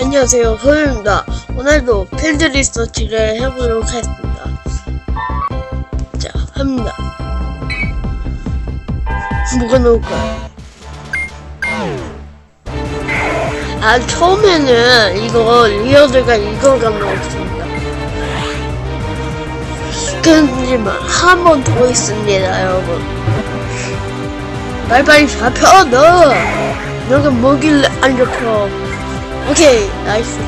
안녕하세요, 소유입니다. 오늘도 필드 리서치를 해보도록 하겠습니다. 자, 합니다. 뭐가 나올까요? 아, 처음에는 이거 리어드가 이거가 나왔습니다. 그렇지만 한 번 더 있습니다, 여러분. 빨리빨리 잡혀, 너! 너가 뭐길래 안 잡혀? 오케이 나이스.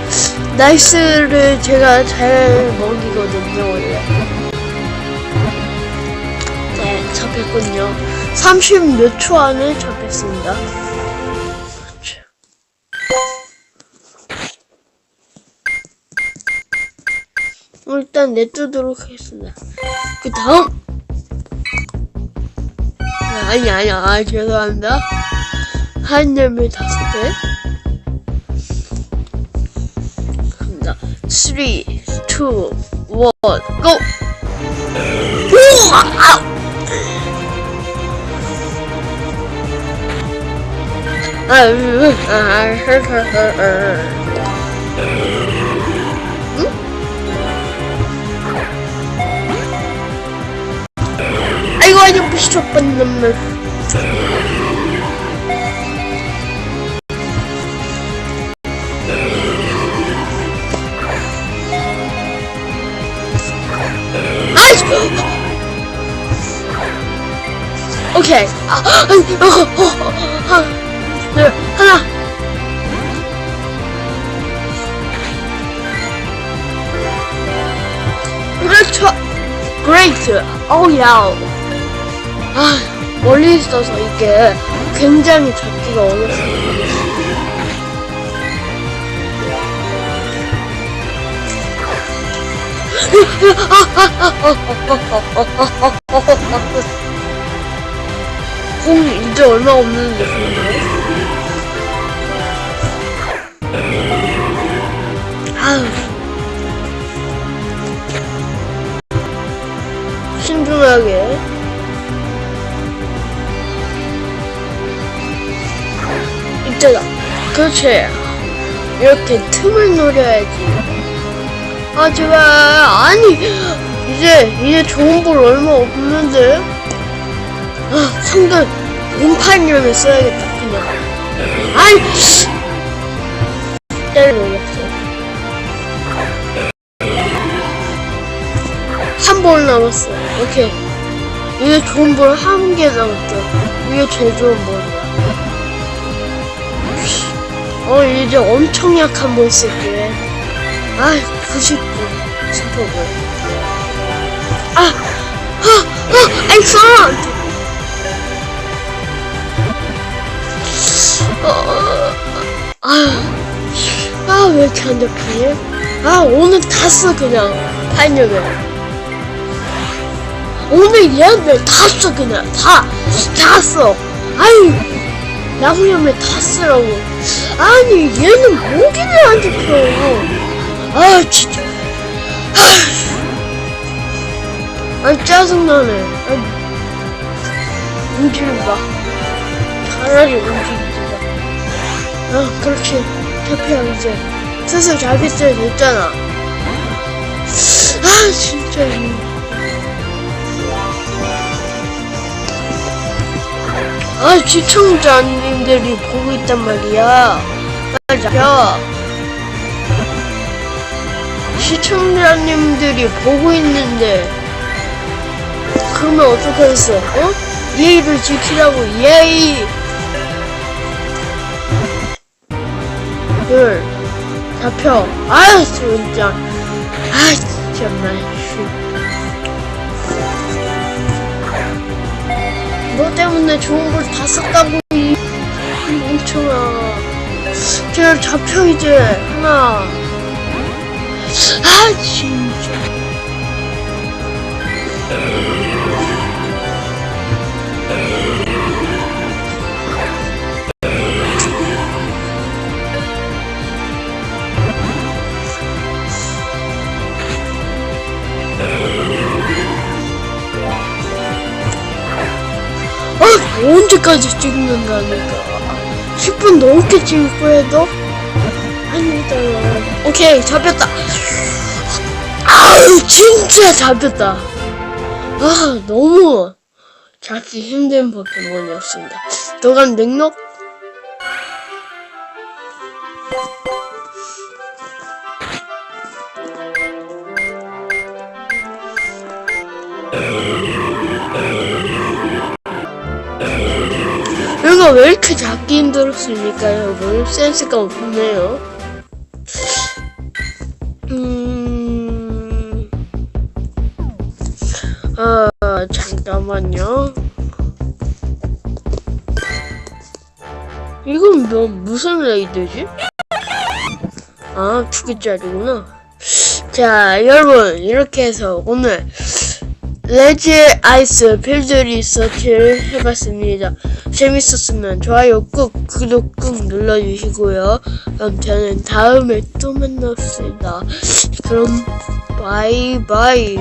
나이스를 제가 잘 먹이거든요 원래. 네 잡혔군요. 30 몇 초 안에 잡혔습니다. 일단 내두도록 하겠습니다. 그 다음! 아니 아니 아 죄송합니다. 한 열매 다섯 개 갑니다. 3, 2, 1, go! 우와! 아! 아, 으, 오케이. 아, 네, 하나. 그렇죠. 그레이트. 오야. 아, 멀리 있어서 이게 굉장히 잡기가 어렵습니다. 공 이제 얼마 없는데. 아유 신중하게. 이때다 그렇지. 이렇게 틈을 노려야지 하지만 아니 이제 이제 좋은 볼 얼마 없는데. 아 상대 음판이라면 써야겠다 그냥. 아이 씨. 때려 놓았어. 한 볼 남았어 오케이. 이게 좋은 볼 한 개 남았죠. 이게 제일 좋은 볼이야. 어 이제 엄청 약한 볼 쓸게. 아 99, 슈퍼볼. 아, 아, 아, excellent. 어, 아, 아, 왜 이렇게 안 잡히지? 아, 오늘 다 써, 그냥, 반역을. 오늘 얘들 다 써, 그냥, 다, 다 써. 아유, 나무염에 다 쓰라고. 아니, 얘는 모기를 안 잡혀. 아 진짜. 아, 아 짜증나네. 아, 움직인다 차라리 움직이자 아 그렇지. 태피야 이제. 슬슬 때 됐잖아. 아 진짜. 아 시청자님들이 보고 있단 말이야. 잡혀 시청자님들이 보고 있는데 그러면 어떡하겠어? 어? 예의를 지키라고 예의! 둘 잡혀. 아유 진짜. 아 정말 너 때문에 좋은 걸 다 썼다고. 이 멍청아. 쟤 잡혀 이제. 하나 아 진짜 아 언제까지 찍는다니까 10분 넘게 찍을 거야 너? 아니다. 오케이, 잡혔다. 아우, 진짜 잡혔다. 아, 너무 잡기 힘든 포켓몬이었습니다. 도감 능력? 이거 왜 이렇게 잡기 힘들었습니까, 여러분? 센스가 없네요. 음, 아, 잠깐만요. 이건 뭐, 무슨 레이드지? 아, 두 개짜리구나. 자, 여러분, 이렇게 해서 오늘 레즈 아이스 필드 리서치를 해봤습니다. 재밌었으면 좋아요 꾹, 구독 꾹 눌러주시고요. 그럼 저는 다음에 또 만납시다. 그럼 바이바이.